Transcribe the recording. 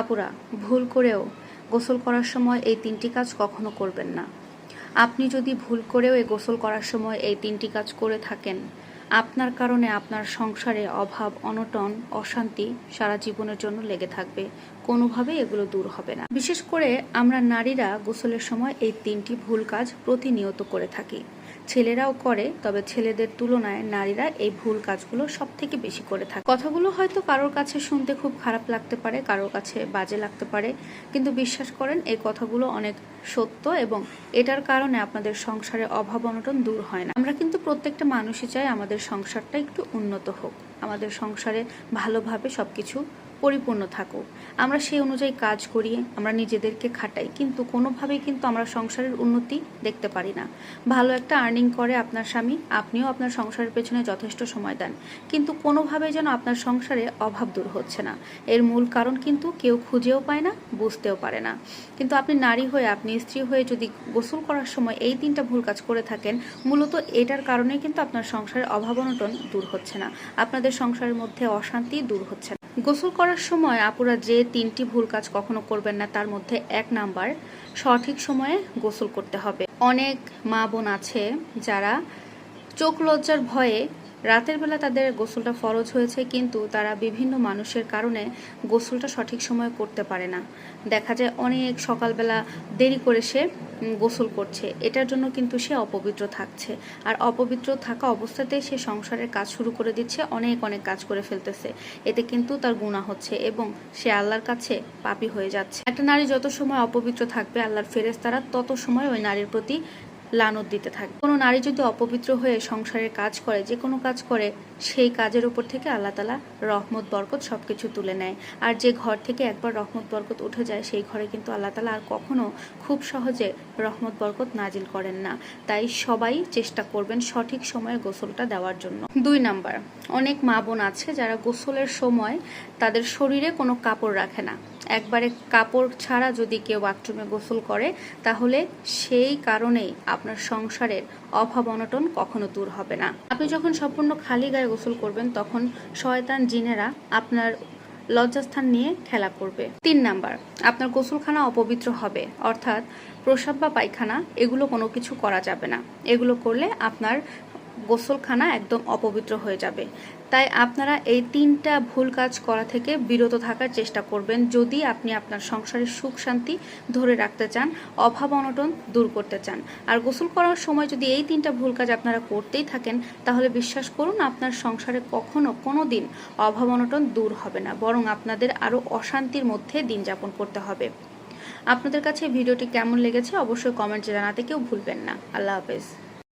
আপুরা, ভুল করেও গোসল করার সময় এই তিনটি কাজ কখনো করবেন না। আপনি যদি ভুল করেও এই গোসল করার সময় এই তিনটি কাজ করে থাকেন, আপনার কারণে আপনার সংসারে অভাব, অনটন, অশান্তি সারা জীবনের জন্য লেগে থাকবে। কোনোভাবে এগুলো দূর হবে না। বিশেষ করে আমরা নারীরা গোসলের সময় এই তিনটি ভুল কাজ প্রতিনিয়ত করে থাকি। ছেলেরাও করে, তবে ছেলেদের তুলনায় নারীরা এই ভুল কাজগুলো সব থেকে বেশি করে থাকে। কথাগুলো হয়তো কারোর কাছে শুনতে খুব খারাপ লাগতে পারে, কারোর কাছে বাজে লাগতে পারে, কিন্তু বিশ্বাস করেন এই কথাগুলো অনেক সত্য এবং এটার কারণে আপনাদের সংসারে অভাব অনটন দূর হয় না। আমরা কিন্তু প্রত্যেকটা মানুষই চাই আমাদের সংসারটা একটু উন্নত হোক। আমাদের সংসারে ভালোভাবে সবকিছু পরিপূর্ণ থাকুক। আমরা সেই অনুযায়ী কাজ করি, আমরা নিজেদেরকে খাটাই, কিন্তু কোনোভাবেই কিন্তু আমরা সংসারের উন্নতি দেখতে পারি না। ভালো একটা আর্নিং করে আপনার স্বামী, আপনিও আপনার সংসারের পেছনে যথেষ্ট সময় দেন। কিন্তু কোনোভাবেই যেন আপনার সংসারে অভাব দূর হচ্ছে না। এর মূল কারণ কিন্তু কেউ খুঁজেও পায় না, বুঝতেও পারে না। কিন্তু আপনি নারী হয়ে, আপনি স্ত্রী হয়ে যদি গোসল করার সময় এই তিনটা ভুল কাজ করে থাকেন, মূলত এটার কারণে কিন্তু আপনার সংসারের অভাব অনটন দূর হচ্ছে না। আপনাদের সংসারের মধ্যে অশান্তি দূর হচ্ছে না। গোসল করার সময় আপুরা যে তিনটি ভুল কাজ কখনো করবেন না, তার মধ্যে এক নাম্বার, সঠিক সময়ে গোসল করতে হবে। অনেক মা বোন আছে যারা চোখ লজ্জার ভয়ে রাতের বেলা তাদের গোসলটা ফরজ হয়েছে, কিন্তু তারা বিভিন্ন মানুষের কারণে গোসলটা সঠিক সময়ে করতে পারে না। দেখা যায় অনেক সকালবেলা দেরি করে সে গোসল করছে। এটার জন্য কিন্তু সে অপবিত্র থাকছে। আর অপবিত্র থাকা অবস্থাতেই সে সংসারের কাজ শুরু করে দিচ্ছে, অনেক অনেক কাজ করে ফেলতেছে। এতে কিন্তু তার গুণা হচ্ছে এবং সে আল্লাহর কাছে পাপি হয়ে যাচ্ছে। একটা নারী যত সময় অপবিত্র থাকবে, আল্লাহর ফেরেস্তারা তত সময় ওই নারীর প্রতি লানত দিতে থাকবে। কোনো নারী যদি অপবিত্র হয়ে সংসারের কাজ করে, যে কোনো কাজ করে, সেই কাজের উপর থেকে আল্লাহ তালা রহমত, বরকত সব কিছু তুলে নেয়। আর যে ঘর থেকে একবার রহমত, বরকত উঠে যায়, সেই ঘরে কিন্তু আল্লাহ তালা আর কখনো খুব সহজে রহমত, বরকত নাজিল করেন না। তাই সবাই চেষ্টা করবেন সঠিক সময়ে গোসলটা দেওয়ার জন্য। দুই নাম্বার, অনেক মা বোন আছে যারা গোসলের সময় তাদের শরীরে কোনো কাপড় রাখে না। একবারে কাপড় ছাড়া যদি কেউ বাথরুমে গোসল করে, তাহলে সেই কারণেই আপনার সংসারের অভাব অনটন কখনো দূর হবে না। আপনি যখন সম্পূর্ণ খালি গায়ে গোসল করবেন, তখন শয়তান জিনেরা আপনার লজ্জাস্থান নিয়ে খেলা করবে। তিন নাম্বার, আপনার গোসলখানা অপবিত্র হবে। অর্থাৎ প্রসাব বা পায়খানা, এগুলো কোনো কিছু করা যাবে না। এগুলো করলে আপনার গোসলখানা একদম অপবিত্র হয়ে যাবে। তাই আপনারা এই তিনটা ভুল কাজ করা থেকে বিরত থাকার চেষ্টা করবেন যদি আপনি আপনার সংসারের সুখ শান্তি ধরে রাখতে চান, অভাব অনটন দূর করতে চান। আর গোসল করার সময় যদি এই তিনটা ভুল কাজ আপনারা করতেই থাকেন, তাহলে বিশ্বাস করুন আপনার সংসারে কখনো কোনো দিন অভাব অনটন দূর হবে না, বরং আপনাদের আরও অশান্তির মধ্যে দিন যাপন করতে হবে। আপনাদের কাছে ভিডিওটি কেমন লেগেছে অবশ্যই কমেন্টে জানাতে কেউ ভুলবেন না। আল্লাহ হাফেজ।